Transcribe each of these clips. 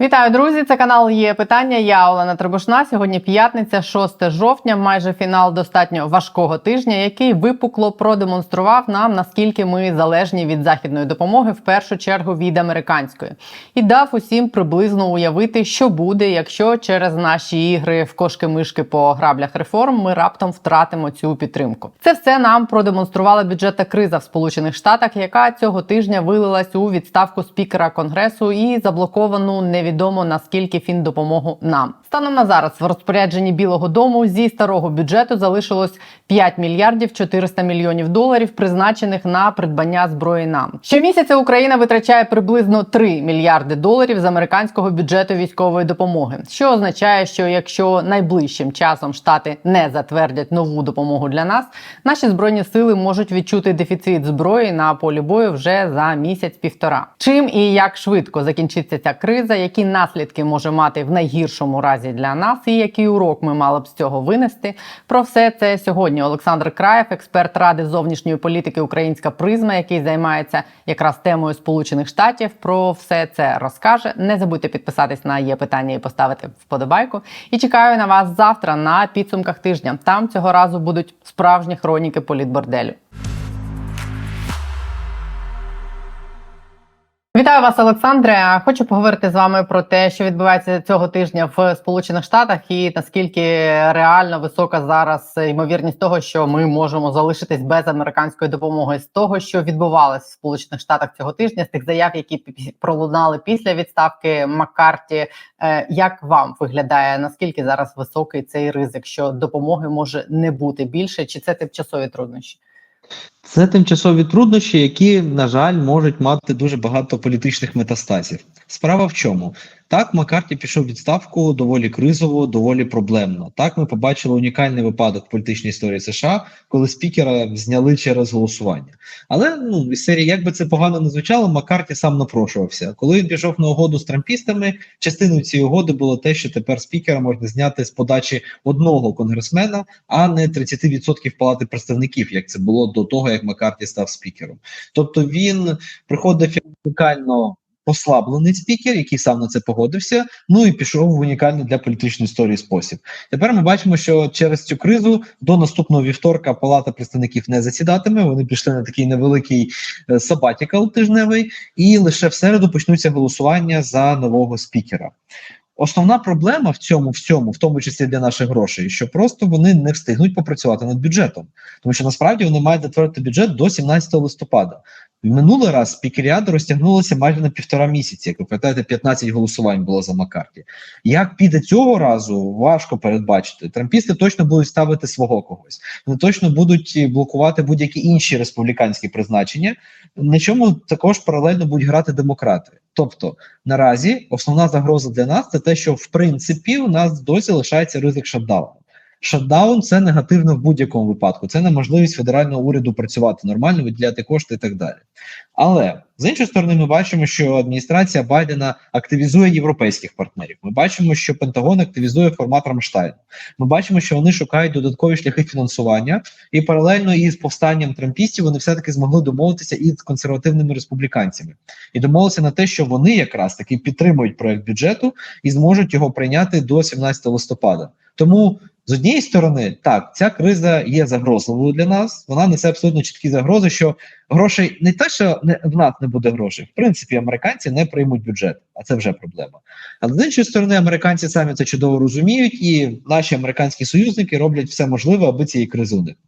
Вітаю, друзі! Це канал є питання. Я Олена Требушна. Сьогодні п'ятниця, 6 жовтня. Майже фінал достатньо важкого тижня, який випукло продемонстрував нам наскільки ми залежні від західної допомоги, в першу чергу від американської, і дав усім приблизно уявити, що буде, якщо через наші ігри в кошки-мишки по граблях реформ ми раптом втратимо цю підтримку. Це все нам продемонструвала бюджетна криза в Сполучених Штатах, яка цього тижня вилилась у відставку спікера конгресу і заблоковану невідомо наскільки фіндопомогу нам. Станом на зараз в розпорядженні Білого Дому зі старого бюджету залишилось 5 мільярдів 400 мільйонів доларів, призначених на придбання зброї нам. Щомісяця Україна витрачає приблизно 3 мільярди доларів з американського бюджету військової допомоги, що означає, що якщо найближчим часом штати не затвердять нову допомогу для нас, наші збройні сили можуть відчути дефіцит зброї на полі бою вже за місяць-півтора. Чим і як швидко закінчиться ця криза, які наслідки може мати в найгіршому разі для нас, і який урок ми мали б з цього винести. Про все це сьогодні Олександр Краєв, експерт ради зовнішньої політики Українська призма, який займається якраз темою Сполучених Штатів. Про все це розкаже. Не забудьте підписатись на є питання і поставити вподобайку. І чекаю на вас завтра на підсумках тижня. Там цього разу будуть справжні хроніки політборделю. Вітаю вас, Олександре. Хочу поговорити з вами про те, що відбувається цього тижня в Сполучених Штатах, і наскільки реально висока зараз ймовірність того, що ми можемо залишитись без американської допомоги з того, що відбувалося в Сполучених Штатах цього тижня, з тих заяв, які пролунали після відставки Маккарті. Е, Як вам виглядає наскільки зараз високий цей ризик, що допомоги може не бути більше, чи це тимчасові труднощі? Це тимчасові труднощі, які, на жаль, можуть мати дуже багато політичних метастазів. Справа в чому? Так, Маккарті пішов відставку доволі кризово, доволі проблемно. Так, ми побачили унікальний випадок в політичній історії США, коли спікера зняли через голосування. Але ну із серії, як би це погано не звучало, Маккарті сам напрошувався. Коли він пішов на угоду з трампістами, частиною цієї угоди було те, що тепер спікера можна зняти з подачі одного конгресмена, а не 30% палати представників, як це було до того, як Маккарті став спікером. Тобто він приходив унікально послаблений спікер, який сам на це погодився. Ну і пішов в унікальний для політичної історії спосіб. Тепер ми бачимо, що через цю кризу до наступного вівторка Палата представників не засідатиме. Вони пішли на такий невеликий е, сабатікал тижневий, і лише в середу почнуться голосування за нового спікера. Основна проблема в цьому всьому, в тому числі для наших грошей, що просто вони не встигнуть попрацювати над бюджетом, тому що насправді вони мають затвердити бюджет до 17 листопада. Минулий раз спікеріада розтягнулася майже на півтора місяці. Як ви пам'ятаєте, 15 голосувань було за Маккарті. Як піде цього разу, важко передбачити. Трампісти точно будуть ставити свого когось. Вони точно будуть блокувати будь-які інші республіканські призначення. На чому також паралельно будуть грати демократи. Тобто наразі основна загроза для нас це те, що в принципі у нас досі лишається ризик шатдауну. Шатдаун це негативно в будь-якому випадку. Це неможливість федерального уряду працювати нормально, виділяти кошти і так далі. Але з іншої сторони, ми бачимо, що адміністрація Байдена активізує європейських партнерів. Ми бачимо, що Пентагон активізує формат Рамштайну. Ми бачимо, що вони шукають додаткові шляхи фінансування, і паралельно із повстанням трампістів вони все таки змогли домовитися із консервативними республіканцями і домовилися на те, що вони якраз таки підтримують проект бюджету і зможуть його прийняти до 17 листопада. Тому з однієї сторони, так, ця криза є загрозливою для нас. Вона несе абсолютно чіткі загрози, що грошей не те, що не в нас не буде грошей. В принципі, американці не приймуть бюджет, а це вже проблема. Але з іншої сторони, американці самі це чудово розуміють, і наші американські союзники роблять все можливе, аби цієї кризи уникнути.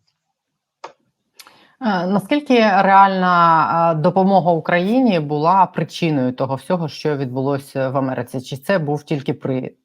Наскільки реальна допомога Україні була причиною того всього, що відбулося в Америці? Чи це був тільки привід?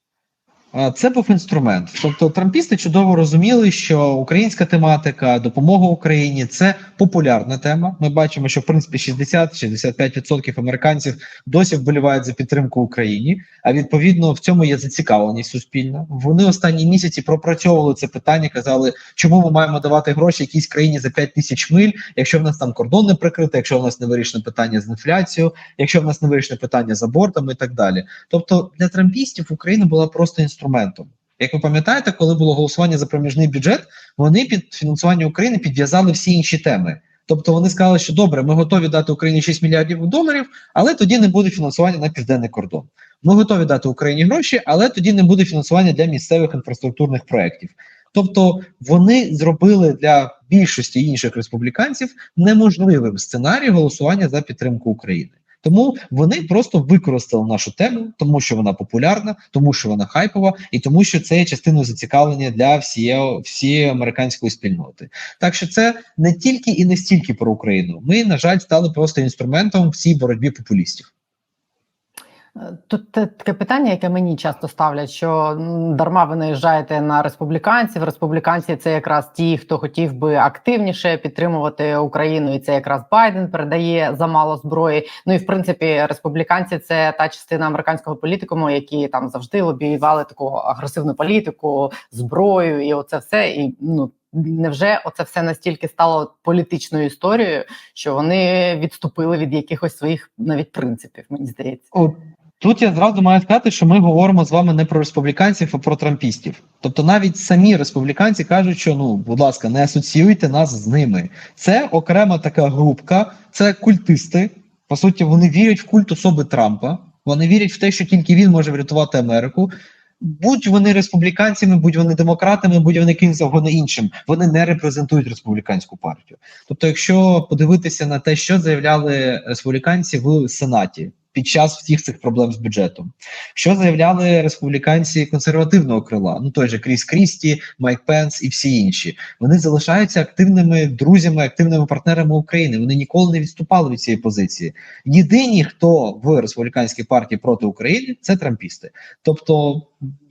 Це був інструмент. Тобто трампісти чудово розуміли, що українська тематика, допомога Україні це популярна тема. Ми бачимо, що в принципі 60-65% американців досі вболівають за підтримку Україні. А відповідно в цьому є зацікавленість суспільна. Вони останні місяці пропрацьовували це питання, казали, чому ми маємо давати гроші якійсь країні за 5 тисяч миль, якщо в нас там кордон не прикритий, якщо в нас не вирішено питання з інфляцією, якщо в нас не вирішено питання з абортами і так далі. Тобто для трампістів Україна була просто інструментом. Як ви пам'ятаєте, коли було голосування за проміжний бюджет, вони під фінансування України підв'язали всі інші теми. Тобто вони сказали, що добре, ми готові дати Україні 6 мільярдів доларів, але тоді не буде фінансування на південний кордон. ми готові дати Україні гроші, але тоді не буде фінансування для місцевих інфраструктурних проєктів. Тобто вони зробили для більшості інших республіканців неможливим сценарій голосування за підтримку України. Тому вони просто використали нашу тему, тому що вона популярна, тому що вона хайпова, і тому, що це є частиною зацікавлення для всієї, всієї американської спільноти. Так що це не тільки і не стільки про Україну. Ми, на жаль, стали просто інструментом в цій боротьбі популістів. Тут таке питання, яке мені часто ставлять, що дарма ви наїжджаєте на республіканців. Республіканці це якраз ті, хто хотів би активніше підтримувати Україну, і це якраз Байден передає замало зброї. Ну і в принципі, республіканці це та частина американського політикуму, які там завжди лобіювали таку агресивну політику, зброю, і оце все. І ну невже оце все настільки стало політичною історією, що вони відступили від якихось своїх навіть принципів? Мені здається. Тут я зразу маю сказати, що ми говоримо з вами не про республіканців, а про трампістів. Тобто, навіть самі республіканці кажуть, що ну, будь ласка, не асоціюйте нас з ними. Це окрема така групка, це культисти. По суті, вони вірять в культ особи Трампа. Вони вірять в те, що тільки він може врятувати Америку. Будь вони республіканцями, будь вони демократами, будь вони ким завгодно іншим. Вони не репрезентують республіканську партію. Тобто, якщо подивитися на те, що заявляли республіканці в Сенаті під час всіх цих проблем з бюджетом, що заявляли республіканці консервативного крила, ну той же Кріс Крісті, Майк Пенс і всі інші, вони залишаються активними друзями, активними партнерами України. Вони ніколи не відступали від цієї позиції. Єдині, хто в республіканській партії проти України, це трампісти. Тобто,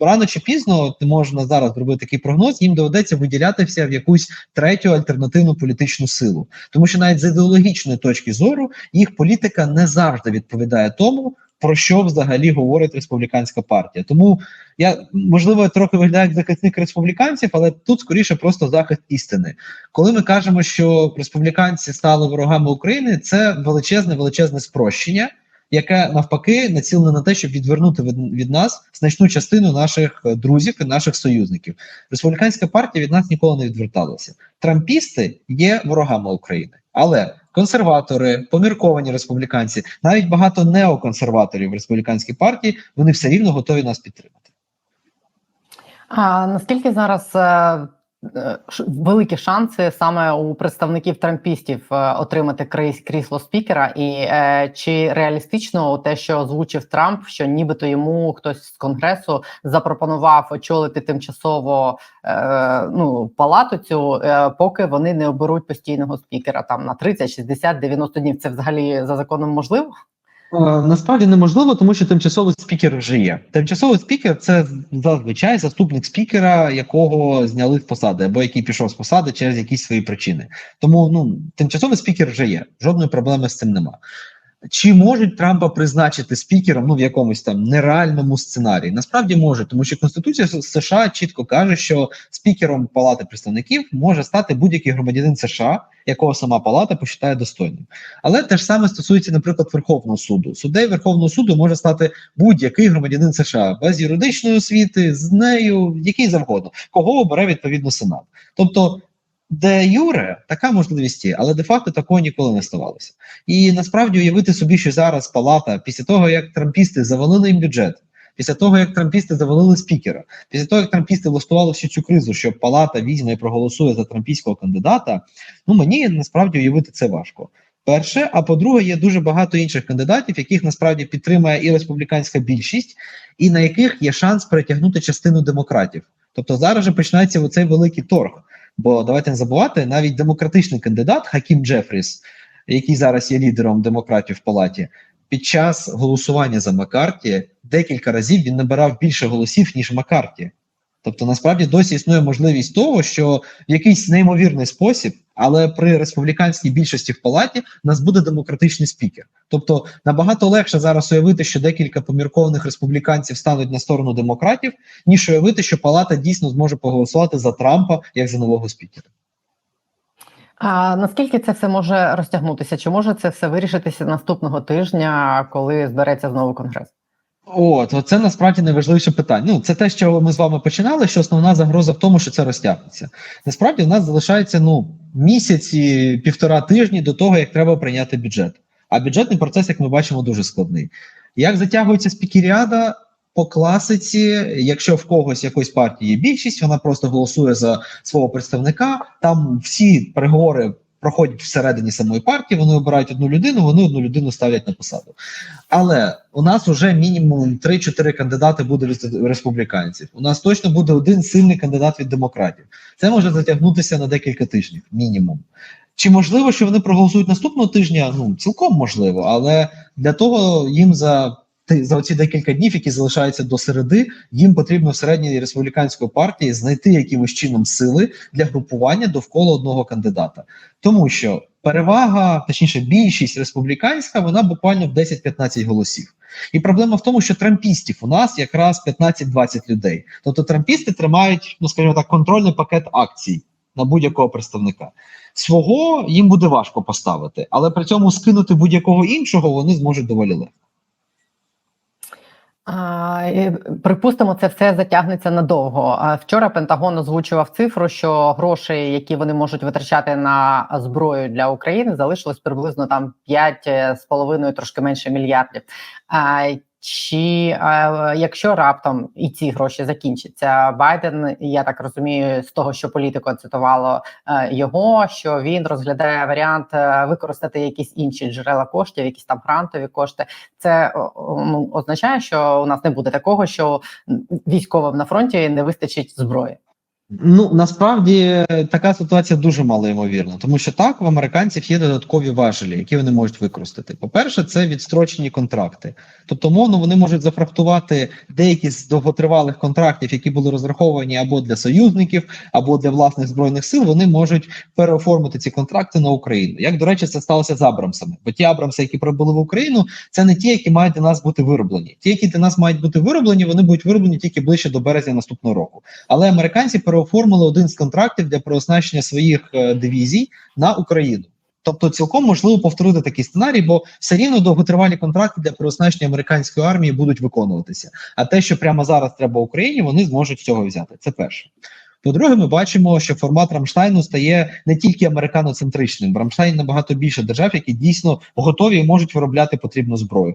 рано чи пізно не можна зараз зробити такий прогноз, їм доведеться виділятися в якусь третю альтернативну політичну силу, тому що навіть з ідеологічної точки зору їх політика не завжди відповідає тому. Про що взагалі говорить республіканська партія? Тому я можливо трохи виглядаю як захисник республіканців, але тут скоріше просто захист істини. Коли ми кажемо, що республіканці стали ворогами України, це величезне величезне спрощення, яке навпаки націлене на те, щоб відвернути від, від нас значну частину наших друзів і наших союзників. Республіканська партія від нас ніколи не відверталася. Трампісти є ворогами України, але консерватори, помірковані республіканці, навіть багато неоконсерваторів республіканській партії, вони все рівно готові нас підтримати. А наскільки зараз е, великі шанси саме у представників трампістів е, отримати кріс- крісло спікера, і е, чи реалістично те, що озвучив Трамп, що нібито йому хтось з конгресу запропонував очолити тимчасово е, ну палату цю, е, поки вони не оберуть постійного спікера там на 30, 60, 90 днів. Це взагалі за законом можливо? Е, Насправді неможливо, тому що тимчасовий спікер вже є. Тимчасовий спікер це зазвичай заступник спікера, якого зняли з посади, або який пішов з посади через якісь свої причини. Тому ну тимчасовий спікер вже є. Жодної проблеми з цим нема. Чи можуть Трампа призначити спікером ну в якомусь там нереальному сценарії? Насправді може, тому що Конституція США чітко каже, що спікером Палати представників може стати будь-який громадянин США, якого сама палата посчитає достойним. Але те ж саме стосується, наприклад, Верховного суду. Суддею Верховного суду може стати будь-який громадянин США без юридичної освіти, з нею, який завгодно, кого обере відповідно Сенат. Тобто, де юре така можливість є, але де-факто такого ніколи не ставалося. І насправді уявити собі, що зараз палата, після того як трампісти завалили їм бюджет. Після того, як трампісти завалили спікера, після того, як трампісти влаштували всю цю кризу, що палата візьме і проголосує за трампійського кандидата, ну мені насправді уявити це важко. Перше, а по-друге, є дуже багато інших кандидатів, яких насправді підтримує і республіканська більшість, і на яких є шанс перетягнути частину демократів. Тобто зараз же починається оцей великий торг. Бо давайте не забувати, навіть демократичний кандидат Хакім Джефріс, який зараз є лідером демократів в палаті, під час голосування за Маккарті декілька разів він набирав більше голосів ніж Маккарті. Тобто, насправді досі існує можливість того, що в якийсь неймовірний спосіб, але при республіканській більшості в палаті нас буде демократичний спікер. Тобто набагато легше зараз уявити, що декілька поміркованих республіканців стануть на сторону демократів, ніж уявити, що палата дійсно зможе проголосувати за Трампа як за нового спікера. А наскільки це все може розтягнутися? Чи може це все вирішитися наступного тижня, коли збереться знову конгрес? От, це насправді найважливіше питання. Ну, це те, що ми з вами починали, що основна загроза в тому, що це розтягнеться. Насправді, у нас залишається ну місяці, півтора тижні до того, як треба прийняти бюджет. А бюджетний процес, як ми бачимо, дуже складний. Як затягується спікеріада? По класиці, якщо в когось якоїсь партії є більшість, вона просто голосує за свого представника. Там всі переговори проходять всередині самої партії. Вони обирають одну людину, вони одну людину ставлять на посаду. Але у нас вже мінімум 3-4 кандидати буде від республіканців. У нас точно буде один сильний кандидат від демократів. Це може затягнутися на декілька тижнів, мінімум. Чи можливо, що вони проголосують наступного тижня? Ну цілком можливо, але для того їм за за ці декілька днів, які залишаються до середи, їм потрібно всередині республіканської партії знайти якимось чином сили для групування довкола одного кандидата, тому що перевага, точніше, більшість республіканська, вона буквально в 10-15 голосів. І проблема в тому, що трампістів у нас якраз 15-20 людей. Тобто трампісти тримають, ну скажімо так, контрольний пакет акцій на будь-якого представника. Свого їм буде важко поставити, але при цьому скинути будь-якого іншого вони зможуть доволі легко. Е, Припустимо, це все затягнеться надовго. Вчора Пентагон озвучував цифру, що гроші, які вони можуть витрачати на зброю для України, залишилось приблизно там 5,5, трошки менше мільярдів. Чи е, якщо раптом і ці гроші закінчаться, Байден, я так розумію, з того, що політико цитувало е, його, що він розглядає варіант е, використати якісь інші джерела коштів, якісь там грантові кошти. Це ну, означає, що у нас не буде такого, що військовим на фронті не вистачить зброї. Ну насправді така ситуація дуже малоймовірна, тому що так в американців є додаткові важелі, які вони можуть використати. По-перше, це відстрочені контракти. Тобто, мовно, вони можуть зафрахтувати деякі з довготривалих контрактів, які були розраховані або для союзників, або для власних збройних сил. Вони можуть переоформити ці контракти на Україну. Як до речі, це сталося з Абрамсами. Бо ті Абрамси, які прибули в Україну, це не ті, які мають для нас бути вироблені. Ті, які для нас мають бути вироблені, вони будуть вироблені тільки ближче до березня наступного року. Але американці переоформили один з контрактів для переоснащення своїх е, дивізій на Україну. Тобто, цілком можливо повторити такий сценарій, бо все рівно довготривалі контракти для переоснащення американської армії будуть виконуватися. А те, що прямо зараз треба Україні, вони зможуть цього взяти. Це перше. По-друге, ми бачимо, що формат Рамштайну стає не тільки американоцентричним. В Рамштайні набагато більше держав, які дійсно готові і можуть виробляти потрібну зброю.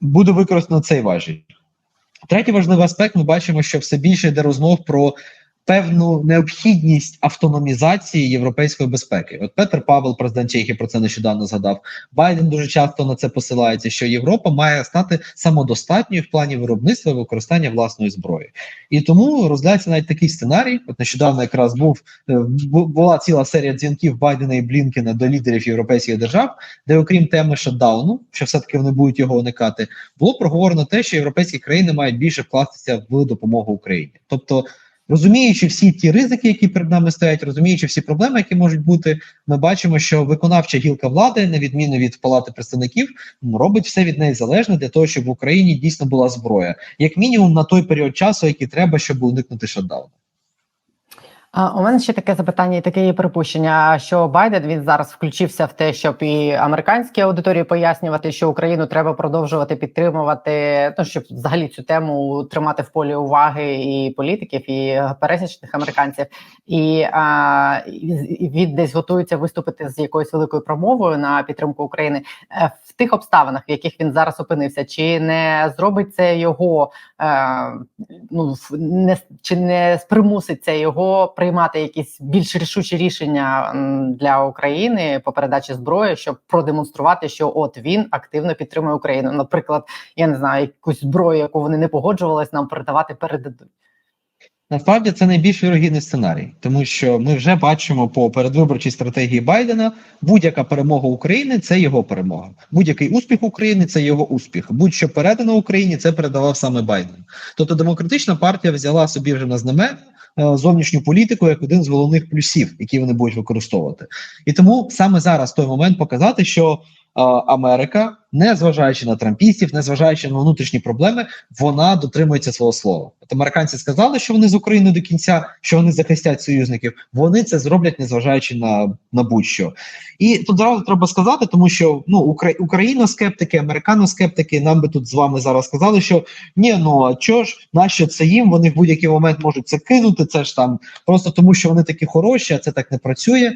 Буде використано цей важіль. Третій важливий аспект: ми бачимо, що все більше йде розмов про певну необхідність автономізації європейської безпеки. От Петр Павел, президент Чехії, про це нещодавно згадав. Байден дуже часто на це посилається, що Європа має стати самодостатньою в плані виробництва і використання власної зброї. І тому розглядається навіть такий сценарій. От нещодавно якраз був е, була ціла серія дзвінків Байдена і Блінкена до лідерів європейських держав, де, окрім теми шатдауну, що все таки вони будуть його уникати, було проговорено те, що європейські країни мають більше вкластися в допомогу Україні, тобто. Розуміючи всі ті ризики, які перед нами стоять, розуміючи всі проблеми, які можуть бути, ми бачимо, що виконавча гілка влади, на відміну від палати представників, робить все від неї залежне для того, щоб в Україні дійсно була зброя, як мінімум на той період часу, який треба, щоб уникнути шатдауну. А у мене ще таке запитання і таке є припущення, що Байден він зараз включився в те, щоб і американській аудиторії пояснювати, що Україну треба продовжувати підтримувати. Ну щоб взагалі цю тему тримати в полі уваги і політиків, і пересічних американців, і, а, він десь готується виступити з якоюсь великою промовою на підтримку України Е, в тих обставинах, в яких він зараз опинився, чи не зробить це його е, ну не чи не примусить це його приймати якісь більш рішучі рішення для України по передачі зброї, щоб продемонструвати, що от він активно підтримує Україну. Наприклад, я не знаю, якусь зброю, яку вони не погоджувались нам передавати, передадуть. Насправді це найбільш вірогідний сценарій, тому що ми вже бачимо по передвиборчій стратегії Байдена будь-яка перемога України це його перемога. Будь-який успіх України це його успіх. Будь-що передано Україні, це передавав саме Байден. Тобто демократична партія взяла собі вже на знамена е, зовнішню політику як один з головних плюсів, які вони будуть використовувати. І тому саме зараз той момент показати, що Америка, не зважаючи на трампістів, не зважаючи на внутрішні проблеми, вона дотримується свого слова. От американці сказали, що вони з Україною до кінця, що вони захистять союзників. Вони це зроблять, незважаючи на, на будь-що. І тут зразу треба сказати, тому що ну Укра... україноскептики, американоскептики нам би тут з вами зараз сказали, що ні, ну а чого ж, нащо це їм? Вони в будь-який момент можуть це кинути. Це ж там просто тому, що вони такі хороші, а це так не працює.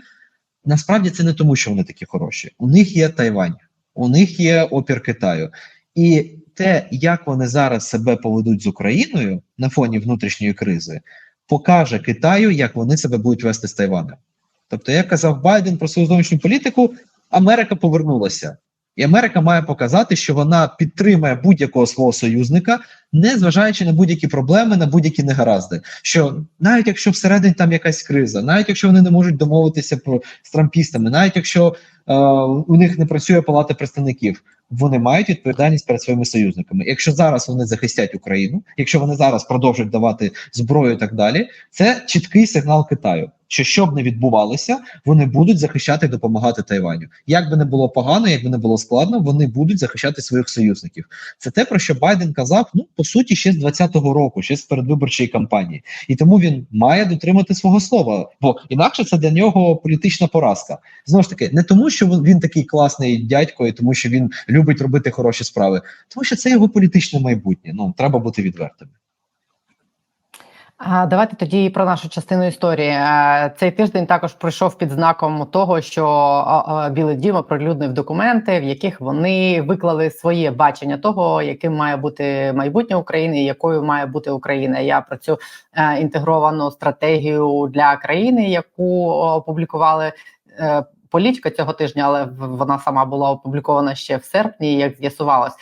Насправді це не тому, що вони такі хороші. У них є Тайвань, у них є опір Китаю. І те, як вони зараз себе поведуть з Україною на фоні внутрішньої кризи, покаже Китаю, як вони себе будуть вести з Тайванем. Тобто, як казав Байден про свою зовнішню політику, Америка повернулася. І Америка має показати, що вона підтримує будь-якого свого союзника, не зважаючи на будь-які проблеми, на будь-які негаразди. Що навіть якщо всередині там якась криза, навіть якщо вони не можуть домовитися про з трампістами, навіть якщо е, у них не працює палата представників, вони мають відповідальність перед своїми союзниками. Якщо зараз вони захистять Україну, якщо вони зараз продовжують давати зброю і так далі, це чіткий сигнал Китаю. Що що б не відбувалося, вони будуть захищати і допомагати Тайваню. Як би не було погано, як би не було складно, вони будуть захищати своїх союзників. Це те, про що Байден казав, ну по суті, ще з 20-го року, ще з передвиборчої кампанії, і тому він має дотримати свого слова, бо інакше це для нього політична поразка. Знову ж таки, не тому, що він такий класний дядько, і тому, що він любить робити хороші справи, тому що це його політичне майбутнє. Ну треба бути відвертими. Давайте тоді про нашу частину історії. Е, Цей тиждень також пройшов під знаком того, що Білий Дім оприлюднив документи, в яких вони виклали своє бачення того, яким має бути майбутнє України, і якою має бути Україна. Я про цю е, інтегровану стратегію для країни, яку опублікували. е, Політика цього тижня, але вона сама була опублікована ще в серпні, як з'ясувалось.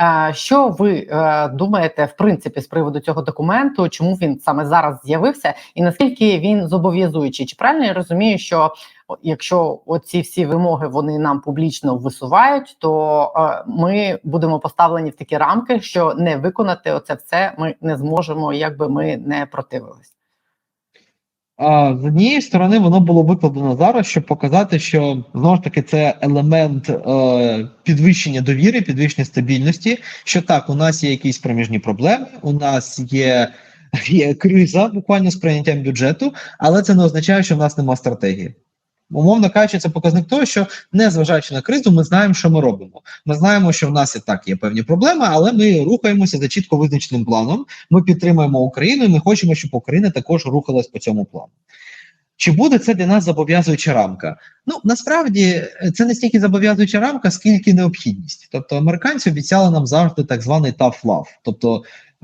Е, Що ви е, думаєте в принципі з приводу цього документу? Чому він саме зараз з'явився, і наскільки він зобов'язуючий? Чи правильно я розумію, що якщо оці всі вимоги вони нам публічно висувають, то е, ми будемо поставлені в такі рамки, що не виконати оце все ми не зможемо, як би ми не противились. А з однієї сторони, воно було викладено зараз, щоб показати, що знову ж таки це елемент е, підвищення довіри, підвищення стабільності. Що так, у нас є якісь проміжні проблеми, у нас є, є криза буквально з прийняттям бюджету, але це не означає, що в нас нема стратегії. Умовно кажучи, це показник того, що незважаючи на кризу, ми знаємо, що ми робимо. Ми знаємо, що в нас і так є певні проблеми, але ми рухаємося за чітко визначеним планом. Ми підтримуємо Україну, і ми хочемо, щоб Україна також рухалась по цьому плану. Чи буде це для нас зобов'язуюча рамка? Ну насправді це не стільки зобов'язуюча рамка, скільки необхідність. Тобто, американці обіцяли нам завжди так званий tough love, тобто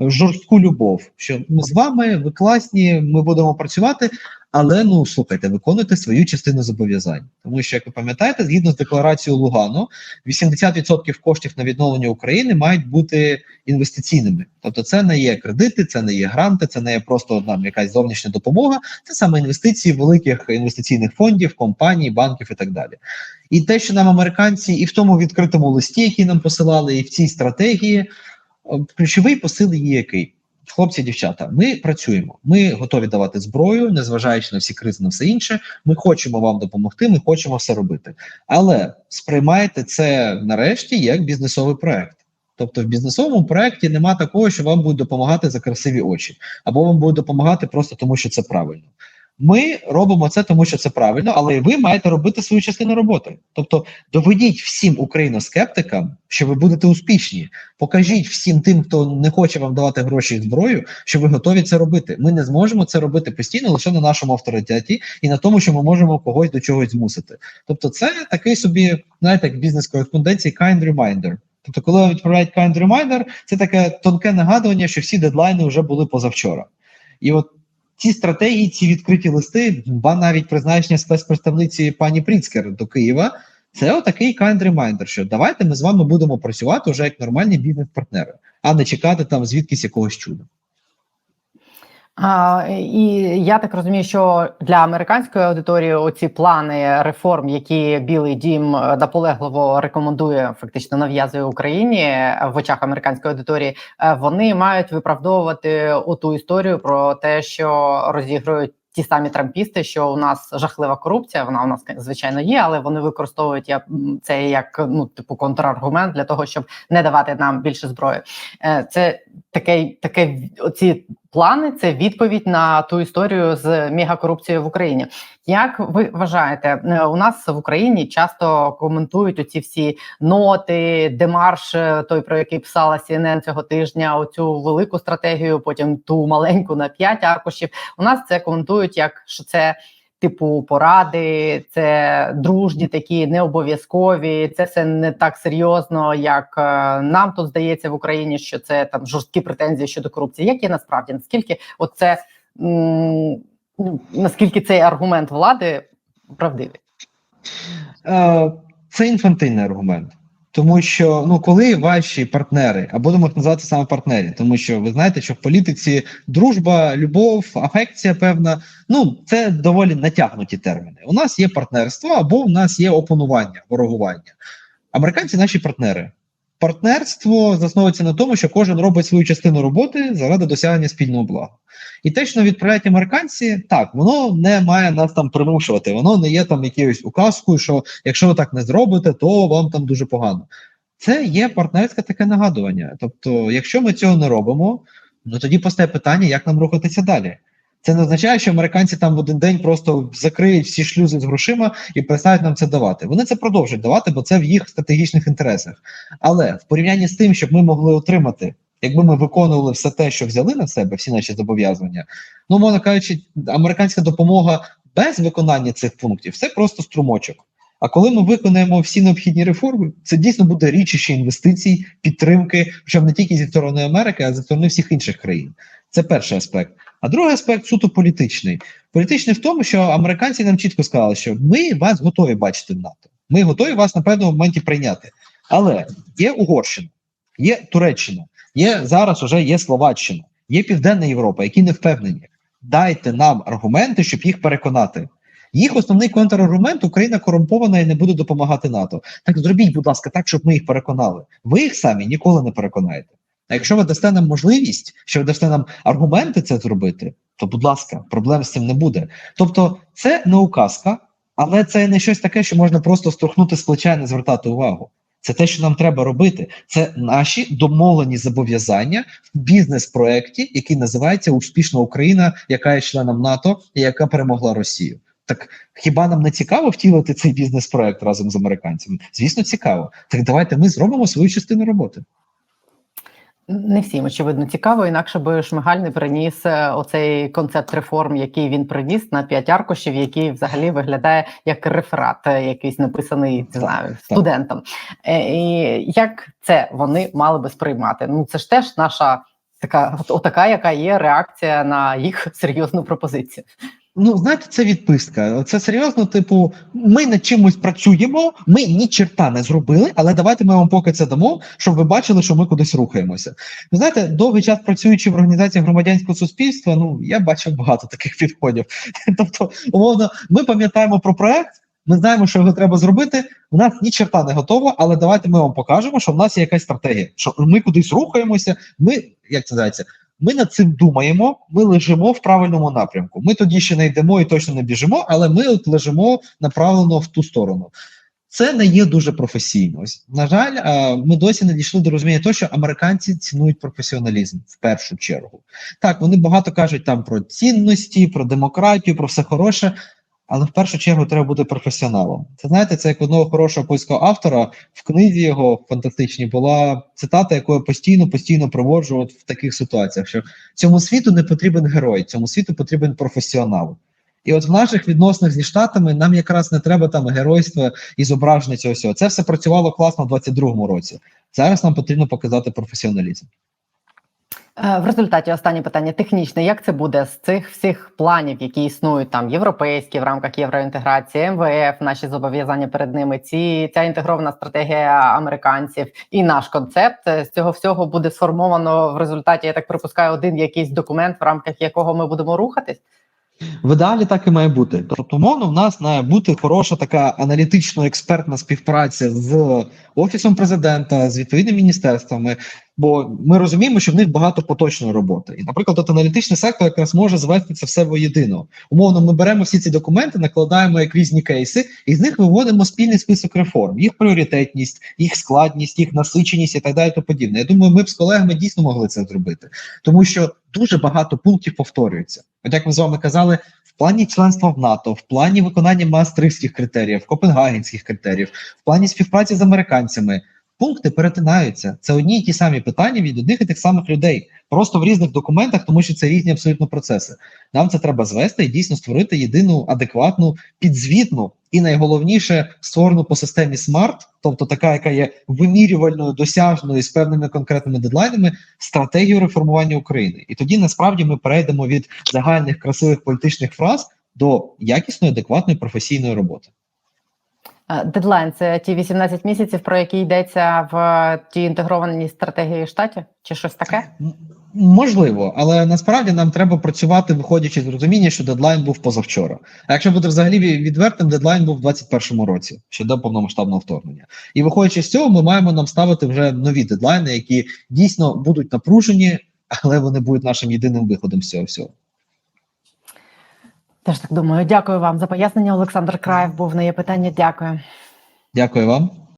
жорстку любов. Що ми з вами, ви класні, ми будемо працювати, але ну слухайте, виконуйте свою частину зобов'язань. Тому що, як ви пам'ятаєте, згідно з декларацією Лугану, 80% коштів на відновлення України мають бути інвестиційними. Тобто, це не є кредити, це не є гранти, це не є просто нам якась зовнішня допомога. Це саме інвестиції великих інвестиційних фондів, компаній, банків і так далі. І те, що нам американці, і в тому відкритому листі, який нам посилали, і в цій стратегії, ключовий посил є який. Хлопці, дівчата, ми працюємо. Ми готові давати зброю, незважаючи на всі кризи, на все інше. Ми хочемо вам допомогти. Ми хочемо все робити. Але сприймайте це нарешті як бізнесовий проект. Тобто в бізнесовому проекті нема такого, що вам будуть допомагати за красиві очі, або вам будуть допомагати просто тому, що це правильно. Ми робимо це, тому що це правильно, але ви маєте робити свою частину роботи. Тобто, доведіть всім україноскептикам, що ви будете успішні. Покажіть всім тим, хто не хоче вам давати гроші і зброю, що ви готові це робити. Ми не зможемо це робити постійно лише на нашому авторитеті і на тому, що ми можемо когось до чогось змусити. Тобто, це такий собі, знаєте, як бізнес-кореспонденції kind reminder. Тобто, коли відправляють kind reminder, це таке тонке нагадування, що всі дедлайни вже були позавчора. І от ці стратегії, ці відкриті листи, ба навіть призначення спецпредставниці пані Пріцкер до Києва. Це отакий reminder, що давайте ми з вами будемо працювати вже як нормальні бізнес-партнери, а не чекати там звідкись якогось чуда. І я так розумію, що для американської аудиторії оці плани реформ, які Білий Дім е, наполегливо рекомендує, фактично нав'язує Україні е, в очах американської аудиторії, е, вони мають виправдовувати оту історію про те, що розігрують. Ті самі трампісти, що у нас жахлива корупція, вона у нас звичайно є, але вони використовують це як ну типу контраргумент для того, щоб не давати нам більше зброї. Це таке, таке оці плани. Це відповідь на ту історію з мегакорупцією в Україні. Як ви вважаєте, е, у нас в Україні часто коментують оці всі ноти, демарш, е, той про який писала CNN цього тижня, оцю велику стратегію, потім ту маленьку на п'ять аркушів. У нас це коментують як що це типу поради, це дружні, такі не обов'язкові. Це все не так серйозно, як е, нам тут здається в Україні, що це там жорсткі претензії щодо корупції. Як є насправді? Наскільки оце ну, наскільки цей аргумент влади правдивий? Е, Це інфантильний аргумент. Тому що ну коли ваші партнери, а будемо їх називати саме партнері, тому що ви знаєте, що в політиці дружба, любов, афекція певна, ну це доволі натягнуті терміни. У нас є партнерство або у нас є опонування, ворогування. Американці наші партнери. Партнерство засновується на тому, що кожен робить свою частину роботи заради досягнення спільного блага. І те, що відправляють американці, так воно не має нас там примушувати. Воно не є там якоюсь указкою, що якщо ви так не зробите, то вам там дуже погано. Це є партнерське таке нагадування. Тобто, якщо ми цього не робимо, ну тоді постає питання, як нам рухатися далі. Це не означає, що американці там в один день просто закриють всі шлюзи з грошима і перестануть нам це давати. Вони це продовжують давати, бо це в їх стратегічних інтересах. Але в порівнянні з тим, щоб ми могли отримати, якби ми виконували все те, що взяли на себе, всі наші зобов'язання, ну мовно кажучи, американська допомога без виконання цих пунктів це просто струмочок. А коли ми виконаємо всі необхідні реформи, це дійсно буде річище інвестицій, підтримки, причому не тільки зі сторони Америки, а зі сторони всіх інших країн. Це перший аспект. А другий аспект суто політичний. Політичний в тому, що американці нам чітко сказали, що ми вас готові бачити в НАТО. Ми готові вас на певному моменті прийняти. Але є Угорщина, є Туреччина, є зараз вже є Словаччина, є Південна Європа, які не впевнені. Дайте нам аргументи, щоб їх переконати. Їх основний контраргумент Україна корумпована і не буде допомагати НАТО. Так зробіть, будь ласка, так, щоб ми їх переконали. Ви їх самі ніколи не переконаєте. А якщо ви дасте нам можливість, що ви дасте нам аргументи це зробити, то будь ласка, проблем з цим не буде. Тобто, це не указка, але це не щось таке, що можна просто струхнути з плеча і не звертати увагу. Це те, що нам треба робити. Це наші домовлені зобов'язання в бізнес-проекті, який називається Успішна Україна, яка є членом НАТО і яка перемогла Росію. Так хіба нам не цікаво втілити цей бізнес-проект разом з американцями? Звісно, цікаво. Так давайте ми зробимо свою частину роботи. Не всім очевидно цікаво, інакше би Шмигаль не приніс е, оцей концепт реформ, який він приніс на п'ять аркушів, який взагалі виглядає як реферат, е, якийсь написаний не знаю студентам. Е, І як це вони мали би сприймати? Ну це ж теж наша така, отака, яка є реакція на їх серйозну пропозицію. Ну, знаєте, це відписка. Це серйозно, типу, ми над чимось працюємо, ми ні черта не зробили, але давайте ми вам поки це дамо, щоб ви бачили, що ми кудись рухаємося. Ви знаєте, довгий час працюючи в організації громадянського суспільства, ну я бачив багато таких підходів. Тобто, умовно, ми пам'ятаємо про проект. Ми знаємо, що його треба зробити. У нас ні черта не готово, але давайте ми вам покажемо, що в нас є якась стратегія. Що ми кудись рухаємося. Ми як це називається? Ми над цим думаємо, ми лежимо в правильному напрямку. Ми тоді ще не йдемо і точно не біжимо, але ми от лежимо направлено в ту сторону. Це не є дуже професійно. На жаль, ми досі не дійшли до розуміння того, що американці цінують професіоналізм в першу чергу. Так, вони багато кажуть там про цінності, про демократію, про все хороше. Але в першу чергу треба бути професіоналом. Це знаєте, це як одного хорошого польського автора в книзі його фантастичній була цитата, яку я постійно постійно проводжу от в таких ситуаціях: що цьому світу не потрібен герой, цьому світу потрібен професіонал. І от в наших відносинах зі штатами нам якраз не треба там геройства і зображення цього всього. Це все працювало класно в 22-му році. Зараз нам потрібно показати професіоналізм. Е, В результаті останнє питання технічне. Як це буде з цих всіх планів, які існують там європейські в рамках євроінтеграції, МВФ, наші зобов'язання перед ними? Ці ця інтегрована стратегія американців і наш концепт е, з цього всього буде сформовано в результаті. Я так припускаю, один якийсь документ, в рамках якого ми будемо рухатись. В ідеалі так і має бути. Тобто, мовно, в нас має бути хороша така аналітично-експертна співпраця з офісом президента, з відповідними міністерствами. Бо ми розуміємо, що в них багато поточної роботи. І, наприклад, от аналітичний сектор якраз може звести це все воєдино. Умовно, ми беремо всі ці документи, накладаємо як різні кейси, і з них виводимо спільний список реформ, їх пріоритетність, їх складність, їх насиченість і так далі. То подібне. Я думаю, ми б з колегами дійсно могли це зробити, тому що дуже багато пунктів повторюється. От як ми з вами казали, в плані членства в НАТО, в плані виконання мастрихських критеріїв, копенгагенських критеріїв, в плані співпраці з американцями. Пункти перетинаються. Це одні й ті самі питання від одних і тих самих людей, просто в різних документах, тому що це різні абсолютно процеси. Нам це треба звести і дійсно створити єдину адекватну, підзвітну і найголовніше створену по системі SMART, тобто така, яка є вимірювальною, досяжною з певними конкретними дедлайнами, стратегію реформування України. І тоді насправді ми перейдемо від загальних красивих політичних фраз до якісної, адекватної професійної роботи. Е, Дедлайн це ті 18 місяців, про які йдеться в тій інтегрованій стратегії штатів, чи щось таке? Можливо, але насправді нам треба працювати, виходячи з розуміння, що дедлайн був позавчора. А якщо бути взагалі відвертим, дедлайн був у 2021 році, ще до повномасштабного вторгнення. І виходячи з цього, ми маємо нам ставити вже нові дедлайни, які дійсно будуть напружені, але вони будуть нашим єдиним виходом з цього всього. Теж так думаю. Дякую вам за пояснення. Олександр Краєв був на є питання. Дякую. Дякую вам.